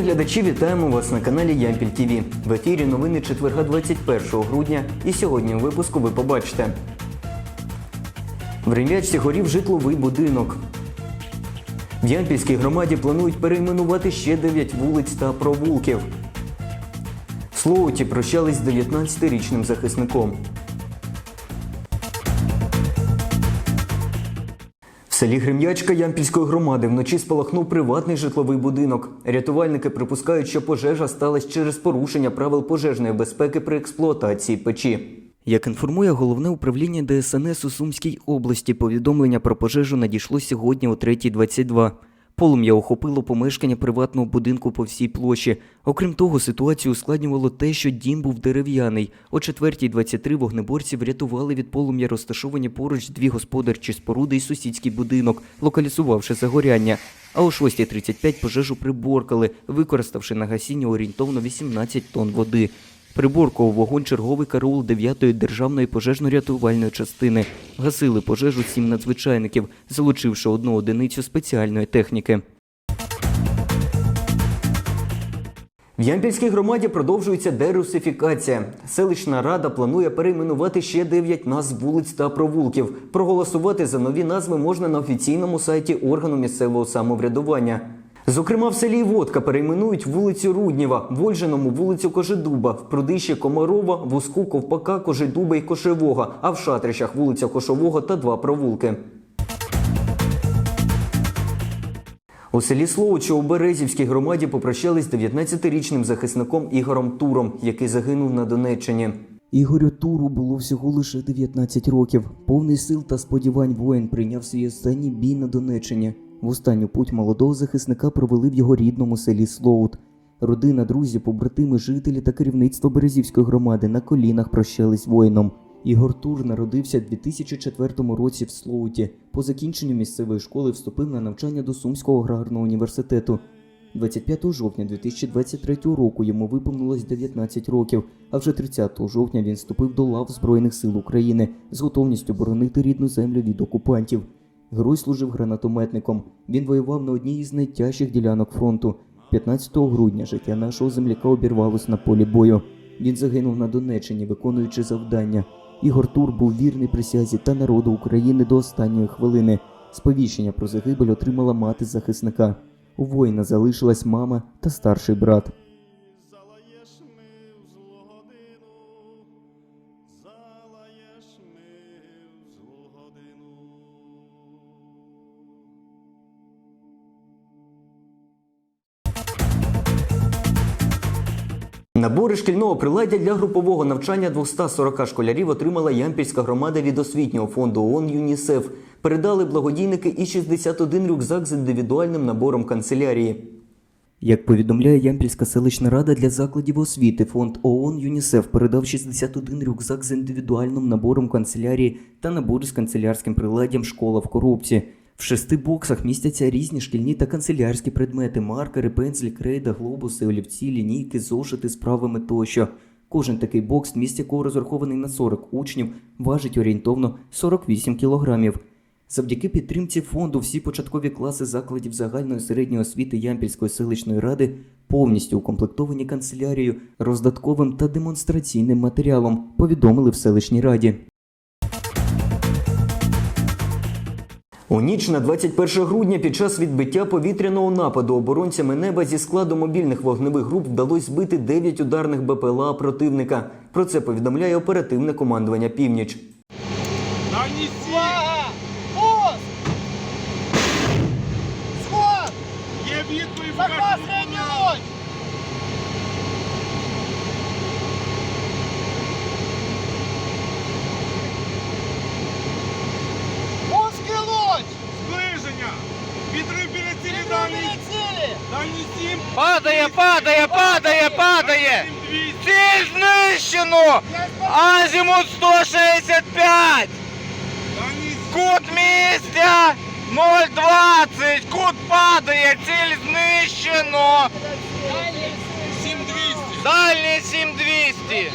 Шановні глядачі, вітаємо вас на каналі Ямпіль ТВ. В ефірі новини четверга 21 грудня. І сьогодні у випуску ви побачите. В Рем'ячці горів житловий будинок. В Ямпільській громаді планують перейменувати ще 9 вулиць та провулків. В Слоуті прощались з 19-річним захисником. Селі Грем'ячка Ямпільської громади вночі спалахнув приватний житловий будинок. Рятувальники припускають, що пожежа сталася через порушення правил пожежної безпеки при експлуатації печі. Як інформує головне управління ДСНС у Сумській області, повідомлення про пожежу надійшло сьогодні о 3.22. Полум'я охопило помешкання приватного будинку по всій площі. Окрім того, ситуацію ускладнювало те, що дім був дерев'яний. О 4.23 вогнеборці врятували від полум'я розташовані поруч дві господарчі споруди і сусідський будинок, локалізувавши загоряння. А о 6.35 пожежу приборкали, використавши на гасіння орієнтовно 18 тонн води. Приборкував вогонь черговий караул 9-ї державної пожежно-рятувальної частини. Гасили пожежу сім надзвичайників, залучивши одну одиницю спеціальної техніки. В Ямпільській громаді продовжується дерусифікація. Селищна рада планує перейменувати ще 9 назв вулиць та провулків. Проголосувати за нові назви можна на офіційному сайті органу місцевого самоврядування. Зокрема, в селі Водка перейменують вулицю Рудніва, в Ольжиному вулицю Кожедуба, в Прудищі Комарова, в Уску Ковпака, Кожедуба і Кошевого, а в Шатрищах вулиця Кошового та два провулки. У селі Словочо у Березівській громаді попрощались з 19-річним захисником Ігорем Туром, який загинув на Донеччині. Ігорю Туру було всього лише 19 років. Повний сил та сподівань воїн прийняв свій останній бій на Донеччині. В останню путь молодого захисника провели в його рідному селі Слоут. Родина, друзі, побратими, жителі та керівництво Березівської громади на колінах прощались воїном. Ігор Тур народився в 2004 році в Слоуті. По закінченню місцевої школи вступив на навчання до Сумського аграрного університету. 25 жовтня 2023 року йому виповнилось 19 років, а вже 30 жовтня він вступив до лав Збройних сил України з готовністю боронити рідну землю від окупантів. Герой служив гранатометником. Він воював на одній із найтяжчих ділянок фронту. 15 грудня життя нашого земляка обірвалось на полі бою. Він загинув на Донеччині, виконуючи завдання. Ігор Тур був вірний присязі та народу України до останньої хвилини. Сповіщення про загибель отримала мати захисника. У воїна залишилась мама та старший брат. Набори шкільного приладдя для групового навчання 240 школярів отримала Ямпільська громада від освітнього фонду ООН ЮНІСЕФ. Передали благодійники і 61 рюкзак з індивідуальним набором канцелярії. Як повідомляє Ямпільська селищна рада для закладів освіти, фонд ООН ЮНІСЕФ передав 61 рюкзак з індивідуальним набором канцелярії та набори з канцелярським приладдям Школа в коробці. В шести боксах містяться різні шкільні та канцелярські предмети: маркери, пензлі, крейда, глобуси, олівці, лінійки, зошити з правами тощо. Кожен такий бокс, міст якого розрахований на 40 учнів, важить орієнтовно 48 кілограмів. Завдяки підтримці фонду всі початкові класи закладів загальної середньої освіти Ямпільської селищної ради повністю укомплектовані канцелярією, роздатковим та демонстраційним матеріалом, повідомили в селищній раді. У ніч на 21 грудня під час відбиття повітряного нападу оборонцями неба зі складу мобільних вогневих груп вдалося збити 9 ударних БПЛА противника. Про це повідомляє оперативне командування Північ. Є відповідь Падає, падає, падає! Ціль знищено! Азімут 165! Дальній Кут місця 020! Кут падає, ціль знищено! Дальній 7200!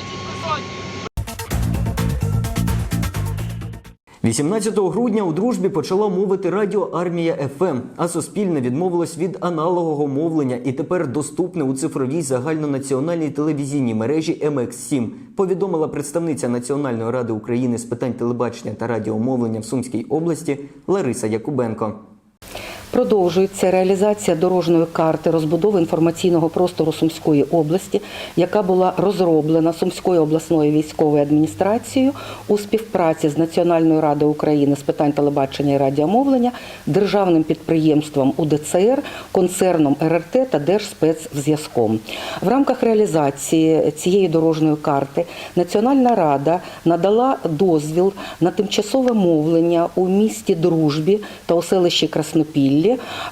18 грудня у дружбі почала мовити радіо Армія ФМ, а Суспільне відмовилось від аналогового мовлення і тепер доступне у цифровій загальнонаціональній телевізійній мережі MX7, повідомила представниця Національної ради України з питань телебачення та радіомовлення в Сумській області Лариса Якубенко. Продовжується реалізація дорожньої карти розбудови інформаційного простору Сумської області, яка була розроблена Сумською обласною військовою адміністрацією у співпраці з Національною радою України з питань телебачення і радіомовлення, державним підприємством УДЦР, концерном РРТ та Держспецзв'язком. В рамках реалізації цієї дорожньої карти Національна рада надала дозвіл на тимчасове мовлення у місті Дружбі та у селищі Краснопіллі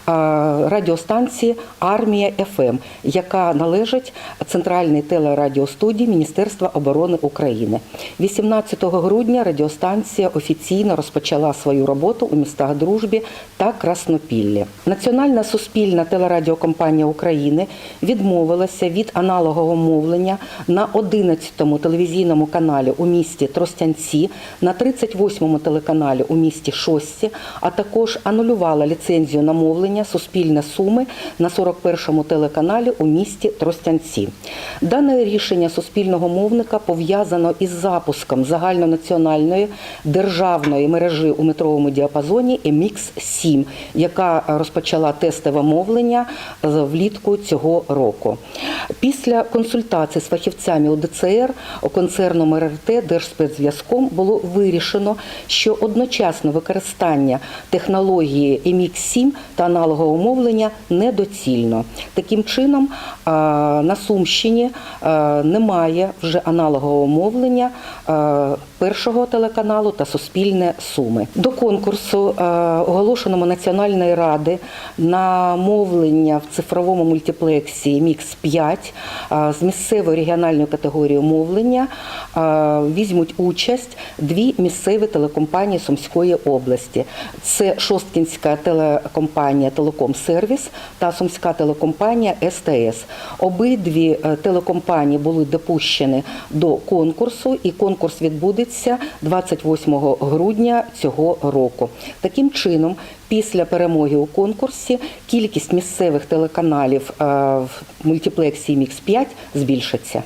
а, радіостанції Армія ФМ, яка належить центральній телерадіостудії Міністерства оборони України. 18 грудня радіостанція офіційно розпочала свою роботу у містах Дружбі та Краснопіллі. Національна суспільна телерадіокомпанія України відмовилася від аналогового мовлення на 11-му телевізійному каналі у місті Тростянці, на 38-му телеканалі у місті Шості, а також анулювала ліцензію на мовлення Суспільне Суми на 41-му телеканалі у місті Тростянці. Дане рішення суспільного мовника пов'язано із запуском загальнонаціональної державної мережі у метровому діапазоні MX7, яка розпочала тестове мовлення влітку цього року. Після консультацій з фахівцями УДЦР концерном РРТ Держспецзв'язком було вирішено, що одночасне використання технології MX7 та аналогового мовлення недоцільно. Таким чином, на Сумщині немає вже аналогового мовлення першого телеканалу та Суспільне Суми. До конкурсу, оголошеному Національної ради на мовлення в цифровому мультиплексі Мікс 5 з місцевої регіональної категорії мовлення візьмуть участь дві місцеві телекомпанії Сумської області. Це Шосткінська телекомпанія Телеком Сервіс та Сумська телекомпанія СТС. Обидві е, телекомпанії були допущені до конкурсу, і конкурс відбудеться 28 грудня цього року. Таким чином, після перемоги у конкурсі кількість місцевих телеканалів е, в мультиплексі Мікс 5 збільшиться.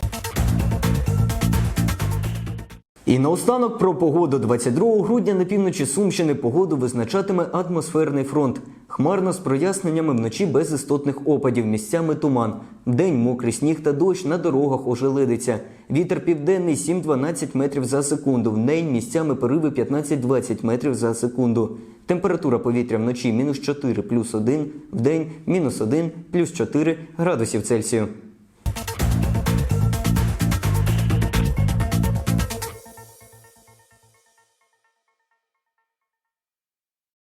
І наостанок про погоду 22 грудня на півночі Сумщини погоду визначатиме атмосферний фронт. Хмарно з проясненнями вночі без істотних опадів, місцями туман. День мокрий сніг та дощ на дорогах ожеледиться. Вітер південний 7-12 метрів за секунду. В день місцями пориви 15-20 метрів за секунду. Температура повітря вночі мінус 4 плюс 1, день мінус 1 плюс 4 градусів Цельсію.